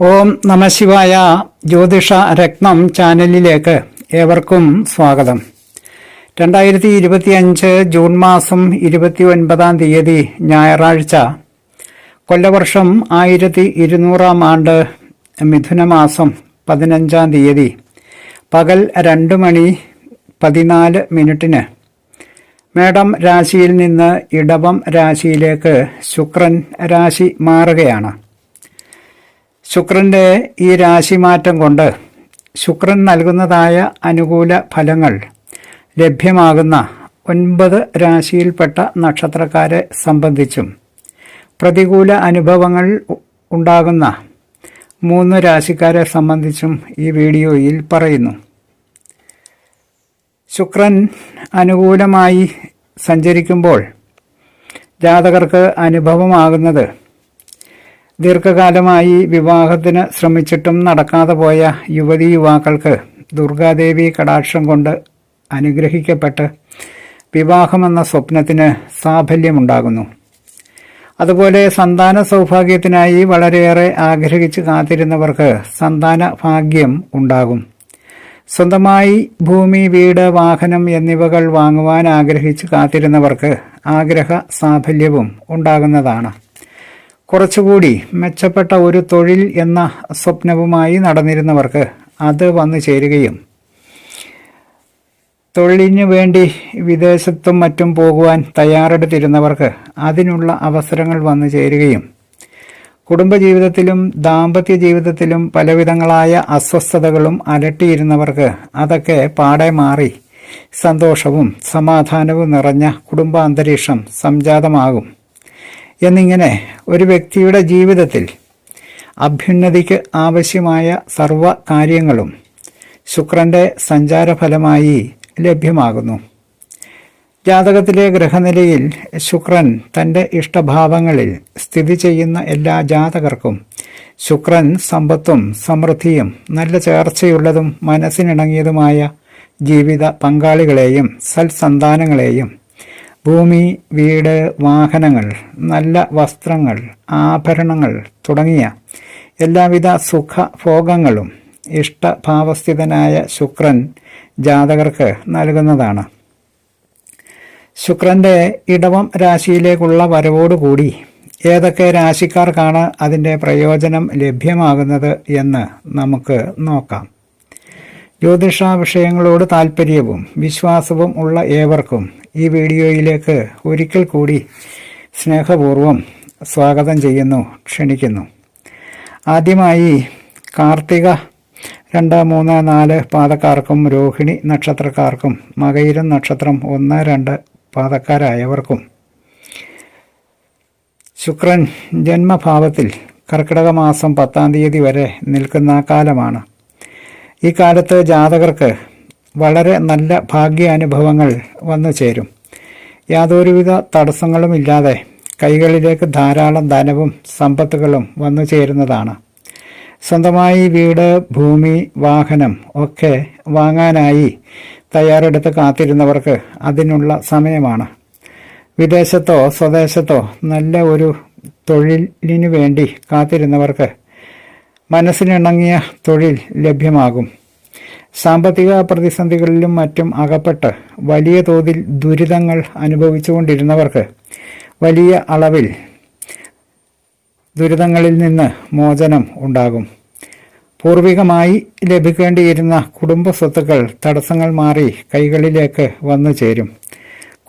ഓം നമശിവായ ജ്യോതിഷ രത്നം ചാനലിലേക്ക് ഏവർക്കും സ്വാഗതം. രണ്ടായിരത്തി ഇരുപത്തിയഞ്ച് ജൂൺ മാസം ഇരുപത്തി ഒൻപതാം തീയതി ഞായറാഴ്ച കൊല്ലവർഷം ആയിരത്തി ഇരുന്നൂറാം ആണ്ട് മിഥുനമാസം പതിനഞ്ചാം തീയതി പകൽ രണ്ട് മണി പതിനാല് മിനിറ്റിന് മേടം രാശിയിൽ നിന്ന് ഇടവം രാശിയിലേക്ക് ശുക്രൻ രാശി മാറുകയാണ്. ശുക്രന്റെ ഈ രാശിമാറ്റം കൊണ്ട് ശുക്രൻ നൽകുന്നതായ അനുകൂല ഫലങ്ങൾ ലഭ്യമാകുന്ന ഒൻപത് രാശിയിൽപ്പെട്ട നക്ഷത്രക്കാരെ സംബന്ധിച്ചും പ്രതികൂല അനുഭവങ്ങൾ ഉണ്ടാകുന്ന മൂന്ന് രാശിക്കാരെ സംബന്ധിച്ചും ഈ വീഡിയോയിൽ പറയുന്നു. ശുക്രൻ അനുകൂലമായി സഞ്ചരിക്കുമ്പോൾ ജാതകർക്ക് അനുഭവമാകുന്നത് ദീർഘകാലമായി വിവാഹത്തിന് ശ്രമിച്ചിട്ടും നടക്കാതെ പോയ യുവതി യുവാക്കൾക്ക് ദുർഗാദേവി കടാക്ഷം കൊണ്ട് അനുഗ്രഹിക്കപ്പെട്ട് വിവാഹമെന്ന സ്വപ്നത്തിന് സാഫല്യമുണ്ടാകുന്നു. അതുപോലെ സന്താന സൗഭാഗ്യത്തിനായി വളരെയേറെ ആഗ്രഹിച്ച് കാത്തിരുന്നവർക്ക് സന്താന ഭാഗ്യം ഉണ്ടാകും. സ്വന്തമായി ഭൂമി വീട് വാഹനം എന്നിവകൾ വാങ്ങുവാൻ ആഗ്രഹിച്ച് കാത്തിരുന്നവർക്ക് ആഗ്രഹ സാഫല്യവും ഉണ്ടാകുന്നതാണ്. കുറച്ചുകൂടി മെച്ചപ്പെട്ട ഒരു തൊഴിൽ എന്ന സ്വപ്നവുമായി നടന്നിരുന്നവർക്ക് അത് വന്നു ചേരുകയും തൊഴിലിനു വേണ്ടി വിദേശത്തും മറ്റും പോകുവാൻ തയ്യാറെടുത്തിരുന്നവർക്ക് അതിനുള്ള അവസരങ്ങൾ വന്നു ചേരുകയും കുടുംബജീവിതത്തിലും ദാമ്പത്യ ജീവിതത്തിലും പലവിധങ്ങളായ അസ്വസ്ഥതകളും അലട്ടിയിരുന്നവർക്ക് അതൊക്കെ പാടെ മാറി സന്തോഷവും സമാധാനവും നിറഞ്ഞ കുടുംബാന്തരീക്ഷം സംജാതമാകും. എന്നിങ്ങനെ ഒരു വ്യക്തിയുടെ ജീവിതത്തിൽ അഭ്യുന്നതിക്ക് ആവശ്യമായ സർവ കാര്യങ്ങളും ശുക്രന്റെ സഞ്ചാരഫലമായി ലഭ്യമാകുന്നു. ജാതകത്തിലെ ഗ്രഹനിലയിൽ ശുക്രൻ തന്റെ ഇഷ്ടഭാവങ്ങളിൽ സ്ഥിതി ചെയ്യുന്ന എല്ലാ ജാതകർക്കും ശുക്രൻ സമ്പത്തും സമൃദ്ധിയും നല്ല ചേർച്ചയുള്ളതും മനസ്സിനിണങ്ങിയതുമായ ജീവിത പങ്കാളികളെയും സൽസന്താനങ്ങളെയും ഭൂമി വീട് വാഹനങ്ങൾ നല്ല വസ്ത്രങ്ങൾ ആഭരണങ്ങൾ തുടങ്ങിയ എല്ലാവിധ സുഖഭോഗങ്ങളും ഇഷ്ടഭാവസ്ഥിതനായ ശുക്രൻ ജാതകർക്ക് നൽകുന്നതാണ്. ശുക്രന്റെ ഇടവം രാശിയിലേക്കുള്ള വരവോടുകൂടി ഏതൊക്കെ രാശിക്കാർക്കാണ് അതിന്റെ പ്രയോജനം ലഭ്യമാകുന്നത് എന്ന് നമുക്ക് നോക്കാം. ജ്യോതിഷ വിഷയങ്ങളോട് താല്പര്യവും വിശ്വാസവും ഉള്ള ഏവർക്കും ഈ വീഡിയോയിലേക്ക് ഒരിക്കൽ കൂടി സ്നേഹപൂർവം സ്വാഗതം ചെയ്യുന്നു ക്ഷണിക്കുന്നു. ആദ്യമായി കാർത്തിക രണ്ട് മൂന്ന് നാല് പാതക്കാർക്കും രോഹിണി നക്ഷത്രക്കാർക്കും മകയിരം നക്ഷത്രം ഒന്ന് രണ്ട് പാതക്കാരായവർക്കും ശുക്രൻ ജന്മഭാവത്തിൽ കർക്കിടക മാസം പത്താം തീയതി വരെ നിൽക്കുന്ന കാലമാണ്. ഈ കാലത്ത് ജാതകർക്ക് വളരെ നല്ല ഭാഗ്യാനുഭവങ്ങൾ വന്നു ചേരും. യാതൊരുവിധ തടസ്സങ്ങളും ഇല്ലാതെ കൈകളിലേക്ക് ധാരാളം ധനവും സമ്പത്തുകളും വന്നു ചേരുന്നതാണ്. സ്വന്തമായി വീട് ഭൂമി വാഹനം ഒക്കെ വാങ്ങാനായി തയ്യാറെടുത്ത് കാത്തിരുന്നവർക്ക് അതിനുള്ള സമയമാണ്. വിദേശത്തോ സ്വദേശത്തോ നല്ല ഒരു തൊഴിലിനു വേണ്ടി കാത്തിരുന്നവർക്ക് മനസ്സിനിണങ്ങിയ തൊഴിൽ ലഭ്യമാകും. സാമ്പത്തിക പ്രതിസന്ധികളിലും മറ്റും അകപ്പെട്ട് വലിയ തോതിൽ ദുരിതങ്ങൾ അനുഭവിച്ചുകൊണ്ടിരുന്നവർക്ക് വലിയ അളവിൽ ദുരിതങ്ങളിൽ നിന്ന് മോചനം ഉണ്ടാകും. പൂർവികമായി ലഭിക്കേണ്ടിയിരുന്ന കുടുംബ സ്വത്തുക്കൾ തടസ്സങ്ങൾ മാറി കൈകളിലേക്ക് വന്നു ചേരും.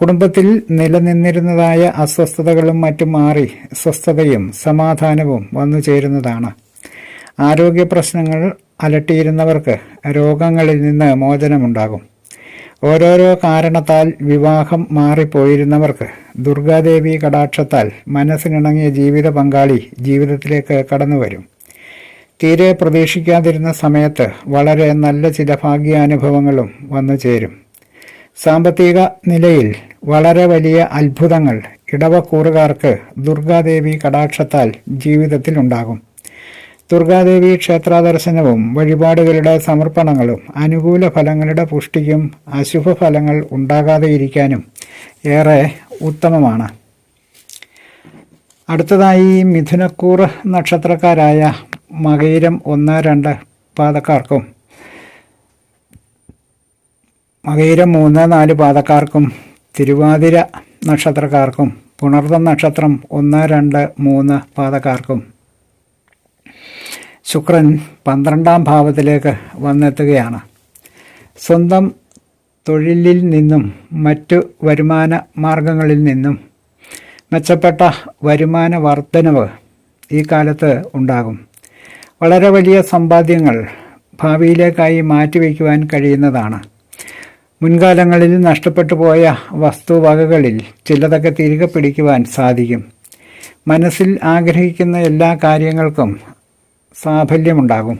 കുടുംബത്തിൽ നിലനിന്നിരുന്നതായ അസ്വസ്ഥതകളും മറ്റും മാറി സ്വസ്ഥതയും സമാധാനവും വന്നു ചേരുന്നതാണ്. ആരോഗ്യ പ്രശ്നങ്ങൾ അലട്ടിയിരുന്നവർക്ക് രോഗങ്ങളിൽ നിന്ന് മോചനമുണ്ടാകും. ഓരോരോ കാരണത്താൽ വിവാഹം മാറിപ്പോയിരുന്നവർക്ക് ദുർഗാദേവി കടാക്ഷത്താൽ മനസ്സിനിണങ്ങിയ ജീവിത പങ്കാളി ജീവിതത്തിലേക്ക് കടന്നുവരും. തീരെ പ്രതീക്ഷിക്കാതിരുന്ന സമയത്ത് വളരെ നല്ല ചില ഭാഗ്യാനുഭവങ്ങളും വന്നു ചേരും. സാമ്പത്തിക നിലയിൽ വളരെ വലിയ അത്ഭുതങ്ങൾ ഇടവക്കൂറുകാർക്ക് ദുർഗാദേവി കടാക്ഷത്താൽ ജീവിതത്തിൽ ഉണ്ടാകും ദുർഗാദേവി ക്ഷേത്രാദർശനവും വഴിപാടുകളുടെ സമർപ്പണങ്ങളും അനുകൂല ഫലങ്ങളുടെ പുഷ്ടിക്കും അശുഭ ഫലങ്ങൾ ഉണ്ടാകാതെ ഇരിക്കാനും ഏറെ ഉത്തമമാണ്. അടുത്തതായി മിഥുനക്കൂർ നക്ഷത്രക്കാരായ മകയിരം ഒന്ന് രണ്ട് പാതക്കാർക്കും മകയിരം മൂന്ന് നാല് പാതക്കാർക്കും തിരുവാതിര നക്ഷത്രക്കാർക്കും പുണർദം നക്ഷത്രം ഒന്ന് രണ്ട് മൂന്ന് പാദക്കാർക്കും ശുക്രൻ പന്ത്രണ്ടാം ഭാവത്തിലേക്ക് വന്നെത്തുകയാണ്. സ്വന്തം തൊഴിലിൽ നിന്നും മറ്റു വരുമാന മാർഗങ്ങളിൽ നിന്നും മെച്ചപ്പെട്ട വരുമാന വർധനവ് ഈ കാലത്ത് ഉണ്ടാകും. വളരെ വലിയ സമ്പാദ്യങ്ങൾ ഭാവിയിലേക്കായി മാറ്റിവെക്കുവാൻ കഴിയുന്നതാണ്. മുൻകാലങ്ങളിൽ നഷ്ടപ്പെട്ടു പോയ വസ്തുവകകളിൽ ചിലതൊക്കെ തിരികെ പിടിക്കുവാൻ സാധിക്കും. മനസ്സിൽ ആഗ്രഹിക്കുന്ന എല്ലാ കാര്യങ്ങൾക്കും സാഫല്യമുണ്ടാകും.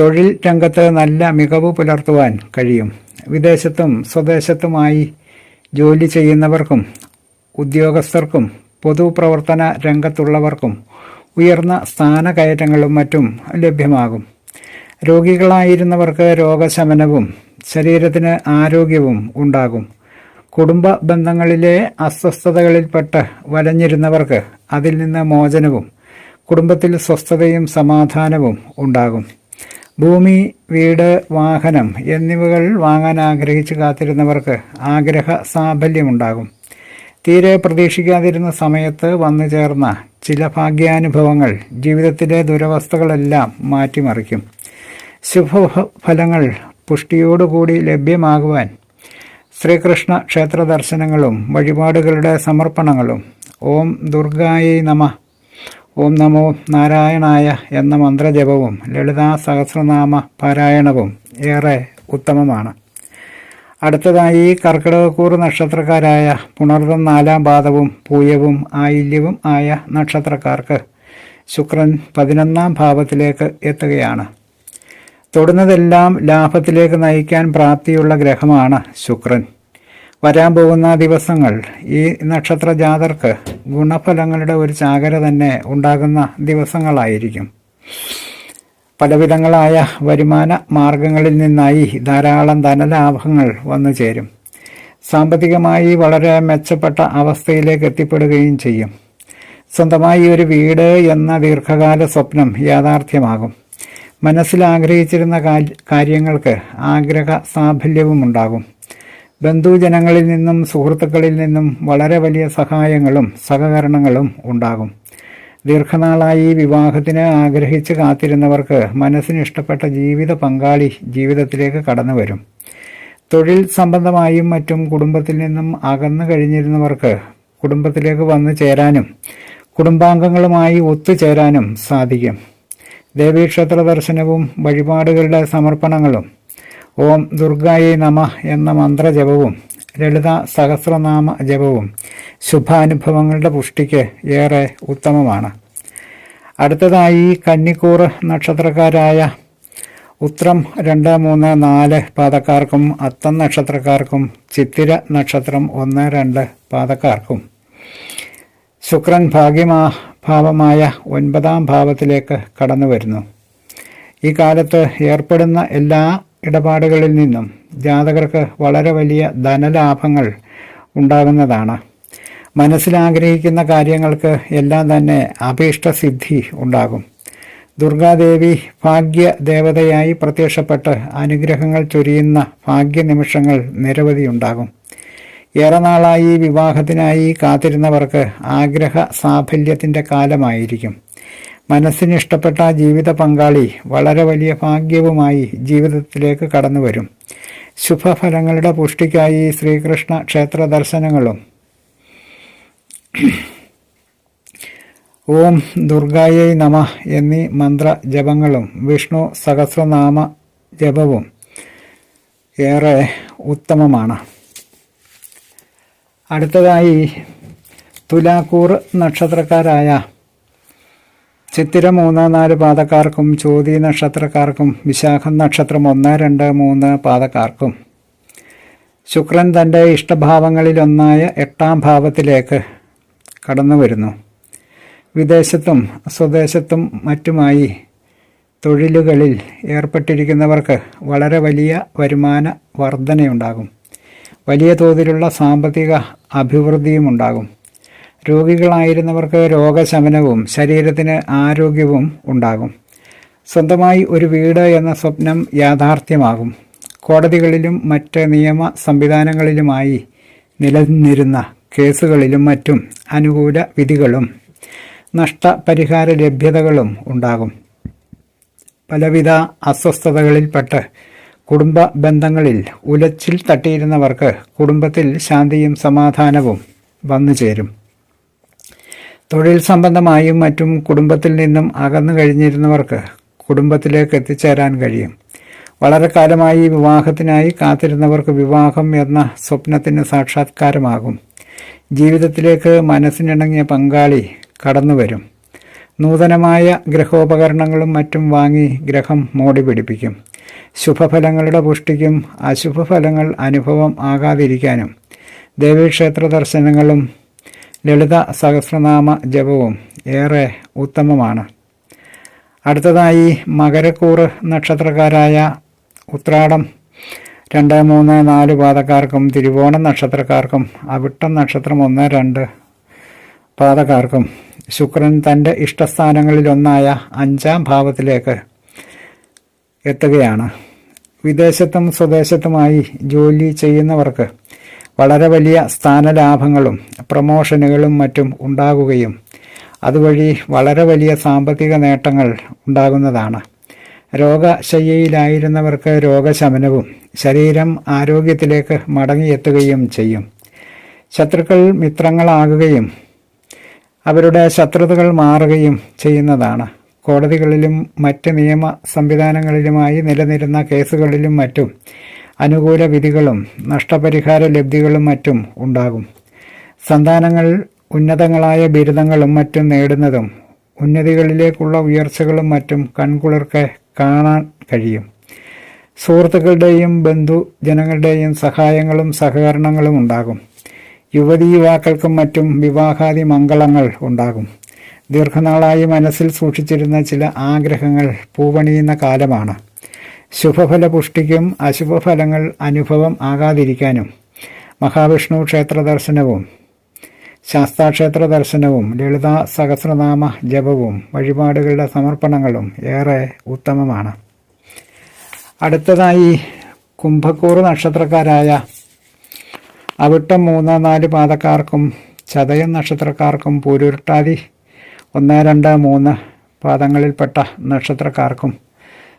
തൊഴിൽ രംഗത്ത് നല്ല മികവ് പുലർത്തുവാൻ കഴിയും. വിദേശത്തും സ്വദേശത്തുമായി ജോലി ചെയ്യുന്നവർക്കും ഉദ്യോഗസ്ഥർക്കും പൊതുപ്രവർത്തന രംഗത്തുള്ളവർക്കും ഉയർന്ന സ്ഥാനകയറ്റങ്ങളും മറ്റും ലഭ്യമാകും. രോഗികളായിരുന്നവർക്ക് രോഗശമനവും ശരീരത്തിന് ആരോഗ്യവും ഉണ്ടാകും. കുടുംബ ബന്ധങ്ങളിലെ അസ്വസ്ഥതകളിൽപ്പെട്ട് വലഞ്ഞിരുന്നവർക്ക് അതിൽ നിന്ന് മോചനവും കുടുംബത്തിൽ സ്വസ്ഥതയും സമാധാനവും ഉണ്ടാകും. ഭൂമി വീട് വാഹനം എന്നിവകൾ വാങ്ങാൻ ആഗ്രഹിച്ച് കാത്തിരുന്നവർക്ക് ആഗ്രഹ സാഫല്യമുണ്ടാകും. തീരെ പ്രതീക്ഷിക്കാതിരുന്ന സമയത്ത് വന്നു ചേർന്ന ചില ഭാഗ്യാനുഭവങ്ങൾ ജീവിതത്തിലെ ദുരവസ്ഥകളെല്ലാം മാറ്റിമറിക്കും. ശുഭഫലങ്ങൾ പുഷ്ടിയോടുകൂടി ലഭ്യമാകുവാൻ ശ്രീകൃഷ്ണ ക്ഷേത്ര ദർശനങ്ങളും വഴിപാടുകളുടെ സമർപ്പണങ്ങളും. ഓം ദുർഗായൈ നമ. ഓം നമോ നാരായണായ എന്ന മന്ത്രജപവും ലളിതാ സഹസ്രനാമ പാരായണവും ഏറെ ഉത്തമമാണ്. അടുത്തതായി കർക്കിടകക്കൂർ നക്ഷത്രക്കാരായ പുണർതം നാലാം പാദവും പൂയവും ആയില്യവും ആയ നക്ഷത്രക്കാർക്ക് ശുക്രൻ പതിനൊന്നാം ഭാവത്തിലേക്ക് എത്തുകയാണ്. തൊടുന്നതെല്ലാം ലാഭത്തിലേക്ക് നയിക്കാൻ പ്രാപ്തിയുള്ള ഗ്രഹമാണ് ശുക്രൻ. വരാൻ പോകുന്ന ദിവസങ്ങൾ ഈ നക്ഷത്ര ജാതർക്ക് ഗുണഫലങ്ങളുടെ ഒരു ചാകര തന്നെ ഉണ്ടാകുന്ന ദിവസങ്ങളായിരിക്കും. പലവിധങ്ങളായ വരുമാന മാർഗങ്ങളിൽ നിന്നായി ധാരാളം ധനലാഭങ്ങൾ വന്നു ചേരും. സാമ്പത്തികമായി വളരെ മെച്ചപ്പെട്ട അവസ്ഥയിലേക്ക് എത്തിപ്പെടുകയും ചെയ്യും. സ്വന്തമായി ഒരു വീട് എന്ന ദീർഘകാല സ്വപ്നം യാഥാർത്ഥ്യമാകും. മനസ്സിൽ ആഗ്രഹിച്ചിരുന്ന കാര്യങ്ങൾക്ക് ആഗ്രഹ സാഫല്യവും ഉണ്ടാകും ബന്ധുജനങ്ങളിൽ നിന്നും സുഹൃത്തുക്കളിൽ നിന്നും വളരെ വലിയ സഹായങ്ങളും സഹകരണങ്ങളും ഉണ്ടാകും. ദീർഘനാളായി വിവാഹത്തിന് ആഗ്രഹിച്ച് കാത്തിരുന്നവർക്ക് മനസ്സിന് ഇഷ്ടപ്പെട്ട ജീവിത പങ്കാളി ജീവിതത്തിലേക്ക് കടന്നു വരും. തൊഴിൽ സംബന്ധമായും മറ്റും കുടുംബത്തിൽ നിന്നും അകന്നു കഴിഞ്ഞിരുന്നവർക്ക് കുടുംബത്തിലേക്ക് വന്നു ചേരാനും കുടുംബാംഗങ്ങളുമായി ഒത്തുചേരാനും സാധിക്കും. ദേവീക്ഷേത്ര ദർശനവും വഴിപാടുകളുടെ സമർപ്പണങ്ങളും ഓം ദുർഗായേ നമ എന്ന മന്ത്രജപവും ലളിത സഹസ്രനാമ ജപവും ശുഭാനുഭവങ്ങളുടെ പുഷ്ടിക്ക് ഏറെ ഉത്തമമാണ്. അടുത്തതായി കന്നിക്കൂർ നക്ഷത്രക്കാരായ ഉത്രം രണ്ട് മൂന്ന് നാല് പാതക്കാർക്കും അത്തം നക്ഷത്രക്കാർക്കും ചിത്തിര നക്ഷത്രം ഒന്ന് രണ്ട് പാതക്കാർക്കും ശുക്രൻ ഭാഗ്യമാ ഭാവമായ ഒൻപതാം ഭാവത്തിലേക്ക് കടന്നു വരുന്നു ഈ കാലത്ത് ഏർപ്പെടുന്ന എല്ലാ ഇടപാടുകളിൽ നിന്നും ജാതകർക്ക് വളരെ വലിയ ധനലാഭങ്ങൾ ഉണ്ടാകുന്നതാണ്. മനസ്സിലാഗ്രഹിക്കുന്ന കാര്യങ്ങൾക്ക് എല്ലാം തന്നെ അഭീഷ്ടസിദ്ധി ഉണ്ടാകും. ദുർഗാദേവി ഭാഗ്യ ദേവതയായി പ്രത്യക്ഷപ്പെട്ട് അനുഗ്രഹങ്ങൾ ചൊരിയുന്ന ഭാഗ്യനിമിഷങ്ങൾ നിരവധിയുണ്ടാകും ഏറെ നാളായി വിവാഹത്തിനായി കാത്തിരുന്നവർക്ക് ആഗ്രഹ സാഫല്യത്തിന്റെ കാലമായിരിക്കും. മനസ്സിന് ഇഷ്ടപ്പെട്ട ജീവിത പങ്കാളി വളരെ വലിയ ഭാഗ്യവുമായി ജീവിതത്തിലേക്ക് കടന്നു വരും. ശുഭഫലങ്ങളുടെ പുഷ്ടിക്കായി ശ്രീകൃഷ്ണ ക്ഷേത്ര ദർശനങ്ങളും. ഓം ദുർഗായൈ നമ എന്നീ മന്ത്ര ജപങ്ങളും വിഷ്ണു സഹസ്രനാമ ജപവും ഏറെ ഉത്തമമാണ്. അടുത്തതായി തുലാക്കൂർ നക്ഷത്രക്കാരായ ചിത്തിര മൂന്ന് നാല് പാതക്കാർക്കും ചോതി നക്ഷത്രക്കാർക്കും വിശാഖം നക്ഷത്രം ഒന്ന് രണ്ട് മൂന്ന് പാതക്കാർക്കും. ശുക്രൻ തന്റെ ഇഷ്ടഭാവങ്ങളിലൊന്നായ എട്ടാം ഭാവത്തിലേക്ക് കടന്നു വരുന്നു. വിദേശത്തും സ്വദേശത്തും മറ്റുമായി തൊഴിലുകളിൽ ഏർപ്പെട്ടിരിക്കുന്നവർക്ക് വളരെ വലിയ വരുമാന വർധനയുണ്ടാകും. വലിയ തോതിലുള്ള സാമ്പത്തിക അഭിവൃദ്ധിയും ഉണ്ടാകും. രോഗികളായിരുന്നവർക്ക് രോഗശമനവും ശരീരത്തിന് ആരോഗ്യവും ഉണ്ടാകും. സ്വന്തമായി ഒരു വീട് എന്ന സ്വപ്നം യാഥാർത്ഥ്യമാകും. കോടതികളിലും മറ്റ് നിയമ സംവിധാനങ്ങളിലുമായി നിലനിന്നിരുന്ന കേസുകളിലും മറ്റും അനുകൂല വിധികളും നഷ്ടപരിഹാര ലഭ്യതകളും ഉണ്ടാകും. പലവിധ അസ്വസ്ഥതകളിൽപ്പെട്ട് കുടുംബ ബന്ധങ്ങളിൽ ഉലച്ചിൽ തട്ടിയിരുന്നവർക്ക് കുടുംബത്തിൽ ശാന്തിയും സമാധാനവും വന്നു ചേരും തൊഴിൽ സംബന്ധമായും മറ്റും കുടുംബത്തിൽ നിന്നും അകന്നു കഴിഞ്ഞിരുന്നവർക്ക് കുടുംബത്തിലേക്ക് എത്തിച്ചേരാൻ കഴിയും. വളരെ കാലമായി വിവാഹത്തിനായി കാത്തിരുന്നവർക്ക് വിവാഹം എന്ന സ്വപ്നത്തിന് സാക്ഷാത്കാരമാകും. ജീവിതത്തിലേക്ക് മനസ്സിനിണങ്ങിയ പങ്കാളി കടന്നുവരും. നൂതനമായ ഗ്രഹോപകരണങ്ങളും മറ്റും വാങ്ങി ഗ്രഹം മോടി പിടിപ്പിക്കും. ശുഭഫലങ്ങളുടെ പുഷ്ടിക്കും അശുഭഫലങ്ങൾ അനുഭവം ആകാതിരിക്കാനും ദേവീക്ഷേത്ര ദർശനങ്ങളും ലളിത സഹസ്രനാമ ജപവും ഏറെ ഉത്തമമാണ്. അടുത്തതായി മകരക്കൂറ് നക്ഷത്രക്കാരായ ഉത്രാടം രണ്ട് മൂന്ന് നാല് പാതക്കാർക്കും തിരുവോണം നക്ഷത്രക്കാർക്കും അവിട്ടം നക്ഷത്രം ഒന്ന് രണ്ട് പാതക്കാർക്കും ശുക്രൻ തന്റെ ഇഷ്ടസ്ഥാനങ്ങളിലൊന്നായ അഞ്ചാം ഭാവത്തിലേക്ക് എത്തുകയാണ്. വിദേശത്തും സ്വദേശത്തുമായി ജോലി ചെയ്യുന്നവർക്ക് വളരെ വലിയ സ്ഥാനലാഭങ്ങളും പ്രമോഷനുകളും മറ്റും ഉണ്ടാകുകയും അതുവഴി വളരെ വലിയ സാമ്പത്തിക നേട്ടങ്ങൾ ഉണ്ടാകുന്നതാണ്. രോഗശയ്യയിലായിരുന്നവർക്ക് രോഗശമനവും ശരീരം ആരോഗ്യത്തിലേക്ക് മടങ്ങിയെത്തുകയും ചെയ്യും. ശത്രുക്കൾ മിത്രങ്ങളാകുകയും അവരുടെ ശത്രുതകൾ മാറുകയും ചെയ്യുന്നതാണ്. കോടതികളിലും മറ്റ് നിയമ സംവിധാനങ്ങളിലുമായി നിലനിരുന്ന കേസുകളിലും മറ്റും അനുകൂല വിധികളും നഷ്ടപരിഹാര ലബ്ധികളും മറ്റും ഉണ്ടാകും. സന്താനങ്ങൾ ഉന്നതങ്ങളായ ബിരുദങ്ങളും മറ്റും നേടുന്നതും ഉന്നതികളിലേക്കുള്ള ഉയർച്ചകളും മറ്റും കൺകുളിർക്ക് കാണാൻ കഴിയും. സുഹൃത്തുക്കളുടെയും ബന്ധുജനങ്ങളുടെയും സഹായങ്ങളും സഹകരണങ്ങളും ഉണ്ടാകും. യുവതി യുവാക്കൾക്കും മറ്റും വിവാഹാദി മംഗളങ്ങൾ ഉണ്ടാകും. ദീർഘനാളായി മനസ്സിൽ സൂക്ഷിച്ചിരുന്ന ചില ആഗ്രഹങ്ങൾ പൂവണിയുന്ന കാലമാണ്. ശുഭഫല പുഷ്ടിക്കും അശുഭഫലങ്ങൾ അനുഭവം ആകാതിരിക്കാനും. മഹാവിഷ്ണു ക്ഷേത്ര ദർശനവും ശാസ്താക്ഷേത്ര ദർശനവും ലളിത സഹസ്രനാമ ജപവും വഴിപാടുകളുടെ സമർപ്പണങ്ങളും ഏറെ ഉത്തമമാണ്. അടുത്തതായി കുംഭക്കൂറ് നക്ഷത്രക്കാരായ അവിട്ടം മൂന്ന് നാല് പാദക്കാർക്കും ചതയം നക്ഷത്രക്കാർക്കും പൂരുരുട്ടാതി ഒന്ന് രണ്ട് മൂന്ന് പാദങ്ങളിൽപ്പെട്ട നക്ഷത്രക്കാർക്കും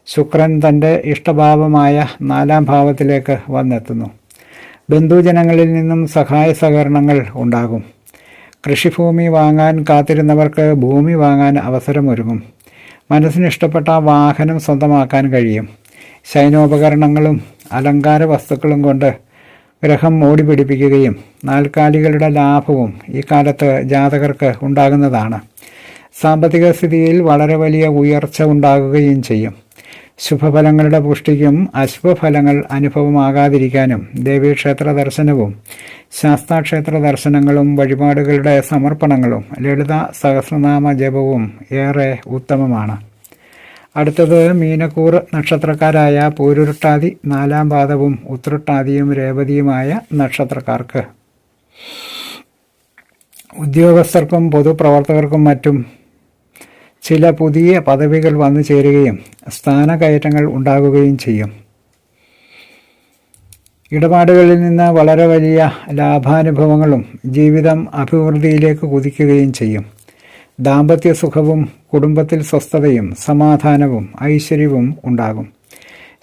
ശുക്രൻ തന്റെ ഇഷ്ടഭാവമായ നാലാം ഭാവത്തിലേക്ക് വന്നെത്തുന്നു. ബന്ധുജനങ്ങളിൽ നിന്നും സഹായ സഹകരണങ്ങൾ ഉണ്ടാകും. കൃഷിഭൂമി വാങ്ങാൻ കാത്തിരുന്നവർക്ക് ഭൂമി വാങ്ങാൻ അവസരമൊരുങ്ങും. മനസ്സിനിഷ്ടപ്പെട്ട വാഹനം സ്വന്തമാക്കാൻ കഴിയും. ശൈനോപകരണങ്ങളും അലങ്കാര വസ്തുക്കളും കൊണ്ട് ഗ്രഹം മോടി പിടിപ്പിക്കുകയും നാൽക്കാലികളുടെ ലാഭവും ഈ കാലത്ത് ജാതകർക്ക് ഉണ്ടാകുന്നതാണ്. സാമ്പത്തിക സ്ഥിതിയിൽ വളരെ വലിയ ഉയർച്ച ഉണ്ടാകുകയും ചെയ്യും. ശുഭഫലങ്ങളുടെ പുഷ്ടിക്കും അശുഭഫലങ്ങൾ അനുഭവമാകാതിരിക്കാനും ദേവീക്ഷേത്ര ദർശനവും ശാസ്താക്ഷേത്ര ദർശനങ്ങളും വഴിപാടുകളുടെ സമർപ്പണങ്ങളും ലളിത സഹസ്രനാമ ജപവും ഏറെ ഉത്തമമാണ്. അടുത്തത് മീനക്കൂർ നക്ഷത്രക്കാരായ പൂരുരുട്ടാതി നാലാം പാദവും ഉത്രട്ടാതിയും രേവതിയുമായ നക്ഷത്രക്കാർക്ക്. ഉദ്യോഗസ്ഥർക്കും പൊതുപ്രവർത്തകർക്കും മറ്റും ചില പുതിയ പദവികൾ വന്നു ചേരുകയും സ്ഥാനകയറ്റങ്ങൾ ഉണ്ടാകുകയും ചെയ്യും. ഇടപാടുകളിൽ നിന്ന് വളരെ വലിയ ലാഭാനുഭവങ്ങളും ജീവിതം അഭിവൃദ്ധിയിലേക്ക് കുതിക്കുകയും ചെയ്യും. ദാമ്പത്യ സുഖവും കുടുംബത്തിൽ സ്വസ്ഥതയും സമാധാനവും ഐശ്വര്യവും ഉണ്ടാകും.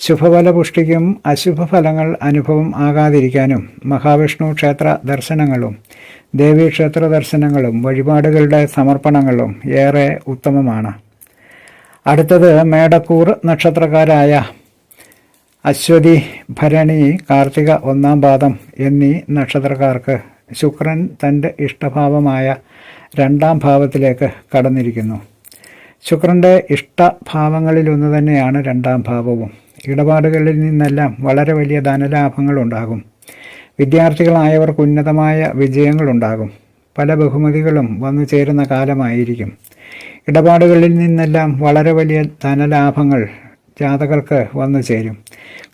ശുഭഫല പുഷ്ടിക്കും അശുഭഫലങ്ങൾ അനുഭവം ആകാതിരിക്കാനും മഹാവിഷ്ണു ക്ഷേത്ര ദർശനങ്ങളും ദേവീക്ഷേത്ര ദർശനങ്ങളും വഴിപാടുകളുടെ സമർപ്പണങ്ങളും ഏറെ ഉത്തമമാണ്. അടുത്തത് മേടക്കൂർ നക്ഷത്രക്കാരായ അശ്വതി ഭരണി കാർത്തിക ഒന്നാം പാദം എന്നീ നക്ഷത്രക്കാർക്ക് ശുക്രൻ തന്റെ ഇഷ്ടഭാവമായ രണ്ടാം ഭാവത്തിലേക്ക് കടന്നിരിക്കുന്നു. ശുക്രന്റെ ഇഷ്ടഭാവങ്ങളിലൊന്നു തന്നെയാണ് രണ്ടാം ഭാവവും. ഇടപാടുകളിൽ നിന്നെല്ലാം വളരെ വലിയ ധനലാഭങ്ങൾ ഉണ്ടാകും വിദ്യാർത്ഥികളായവർക്ക് ഉന്നതമായ വിജയങ്ങളുണ്ടാകും. പല ബഹുമതികളും വന്നു ചേരുന്ന കാലമായിരിക്കും. ഇടപാടുകളിൽ നിന്നെല്ലാം വളരെ വലിയ ധനലാഭങ്ങൾ ജാതകർക്ക് വന്നു ചേരും.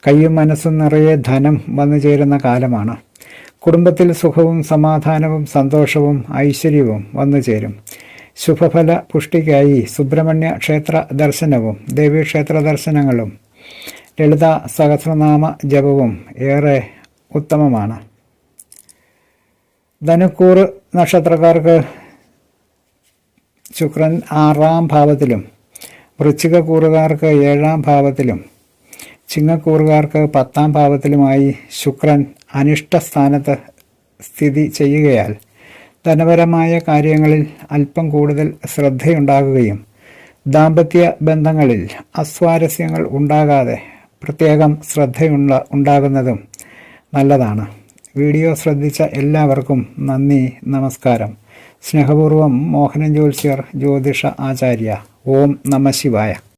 കയ്യും മനസ്സും നിറയെ ധനം വന്നു ചേരുന്ന കാലമാണ്. കുടുംബത്തിൽ സുഖവും സമാധാനവും സന്തോഷവും ഐശ്വര്യവും വന്നു ചേരും. ശുഭഫല പുഷ്ടിക്കായി സുബ്രഹ്മണ്യ ക്ഷേത്ര ദർശനവും ദേവീക്ഷേത്ര ദർശനങ്ങളും ലളിത സഹസ്രനാമ ജപവും ഏറെ ഉത്തമമാണ്. ധനുക്കൂർ നക്ഷത്രക്കാർക്ക് ശുക്രൻ ആറാം ഭാവത്തിലും വൃശ്ചികക്കൂറുകാർക്ക് ഏഴാം ഭാവത്തിലും ചിങ്ങക്കൂറുകാർക്ക് പത്താം ഭാവത്തിലുമായി ശുക്രൻ അനിഷ്ടസ്ഥാനത്ത് സ്ഥിതി ചെയ്യുകയാൽ ധനപരമായ കാര്യങ്ങളിൽ അല്പം കൂടുതൽ ശ്രദ്ധയുണ്ടാകുകയും ദാമ്പത്യ ബന്ധങ്ങളിൽ അസ്വാരസ്യങ്ങൾ ഉണ്ടാകാതെ പ്രത്യേകം ശ്രദ്ധയുണ്ട ഉണ്ടാകുന്നതും നല്ലതാണ്. വീഡിയോ ശ്രദ്ധിച്ച എല്ലാവർക്കും നന്ദി നമസ്കാരം. സ്നേഹപൂർവം മോഹനൻ ജോത്സ്യർ ജ്യോതിഷ ആചാര്യ. ഓം നമ ശിവായ.